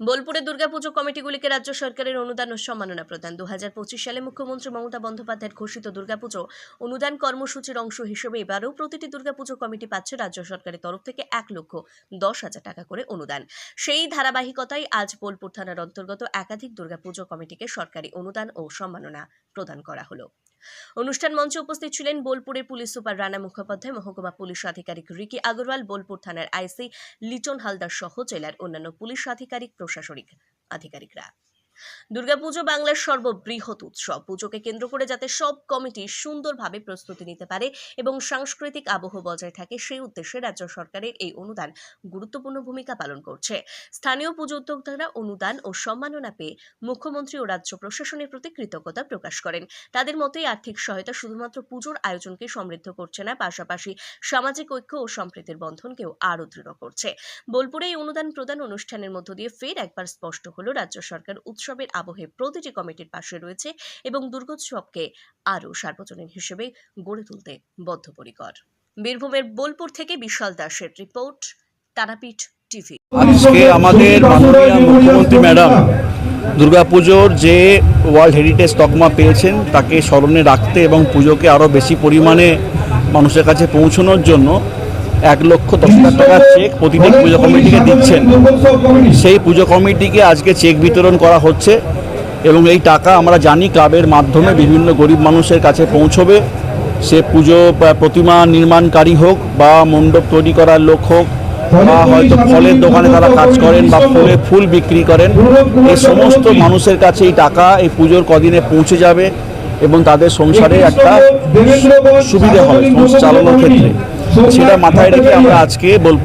বোলপুরে দুর্গাপুজো কমিটিগুলিকে রাজ্য সরকারের অনুদান ও সম্মাননা প্রদান। দু হাজার পঁচিশ সালে মুখ্যমন্ত্রী মমতা বন্দ্যোপাধ্যায়ের ঘোষিত দুর্গাপুজো অনুদান কর্মসূচির অংশ হিসেবে এবারও প্রতিটি দুর্গাপুজো কমিটি পাচ্ছে রাজ্য সরকারের তরফ থেকে এক লক্ষ দশ হাজার টাকা করে অনুদান। সেই ধারাবাহিকতায় আজ বোলপুর থানার অন্তর্গত একাধিক দুর্গাপুজো কমিটিকে সরকারি অনুদান ও সম্মাননা প্রদান করা হলো। অনুষ্ঠান মঞ্চে উপস্থিত ছিলেন বোলপুরের পুলিশ সুপার রানা মুখোপাধ্যায়, মহকুমা পুলিশ আধিকারিক রিকি আগরওয়াল, বোলপুর থানার আইসি লিটন হালদার সহ জেলার অন্যান্য পুলিশ আধিকারিক, প্রশাসনিক আধিকারিকরা। দুর্গাপুজো বাংলার সর্ববৃহৎ উৎসব। পুজোকে কেন্দ্র করে যাতে সব কমিটি সুন্দরভাবে প্রস্তুতি নিতে পারে এবং সাংস্কৃতিক আবহ বজায় থাকে, সেই উদ্দেশ্যে রাজ্য সরকারের এই অনুদান গুরুত্বপূর্ণ ভূমিকা পালন করছে। স্থানীয় পুজো উদ্যোক্তারা অনুদান ও সম্মাননা পেয়ে মুখ্যমন্ত্রী ও রাজ্য প্রশাসনের প্রতি কৃতজ্ঞতা প্রকাশ করেন। তাদের মতে, আর্থিক সহায়তা শুধুমাত্র পুজোর আয়োজনকে সমৃদ্ধ করছে না, পাশাপাশি সামাজিক ঐক্য ও সম্প্রীতির বন্ধনকেও আরও দৃঢ় করছে। বোলপুরে এই অনুদান প্রদান অনুষ্ঠানের মধ্য দিয়ে ফের একবার স্পষ্ট হলো রাজ্য সরকার উৎসবের আবহে প্রতিটি কমিটির পাশে রয়েছে এবং দুর্গোৎসবকে আরও সার্বজনীন হিসেবে গড়ে তুলতে বদ্ধপরিকর। বীরভূমের বোলপুর থেকে বিশাল দাসের রিপোর্ট, তারাপীঠ টিভি। আজকে আমাদের মুখ্যমন্ত্রী ম্যাডাম দুর্গাপুজোর যে ওয়ার্ল্ড হেরিটেজ তকমা পেয়েছেন, তাকে স্মরণে রাখতে এবং পুজোকে আরও বেশি পরিমাণে মানুষের কাছে পৌঁছানোর জন্য এক লক্ষ দশ হাজার টাকার চেক প্রতিটি পুজো কমিটিকে দিচ্ছেন। সেই পুজো কমিটিকে আজকে চেক বিতরণ করা হচ্ছে এবং এই টাকা আমরা জানি ক্লাবের মাধ্যমে বিভিন্ন গরিব মানুষের কাছে পৌঁছবে। সে পুজো প্রতিমা নির্মাণকারী হোক বা মণ্ডপ তৈরি করার লোক হোক বা হয়তো ফলের দোকানে তারা কাজ করেন বা ফলে ফুল বিক্রি করেন এই সমস্ত মানুষের কাছে এই টাকা এই পুজোর কদিনে পৌঁছে যাবে এবং তাদের সংসারে একটা সুবিধা হবে চালানোর ক্ষেত্রে। সেটা মাথায় রেখে আমরা আজকে বোলপুর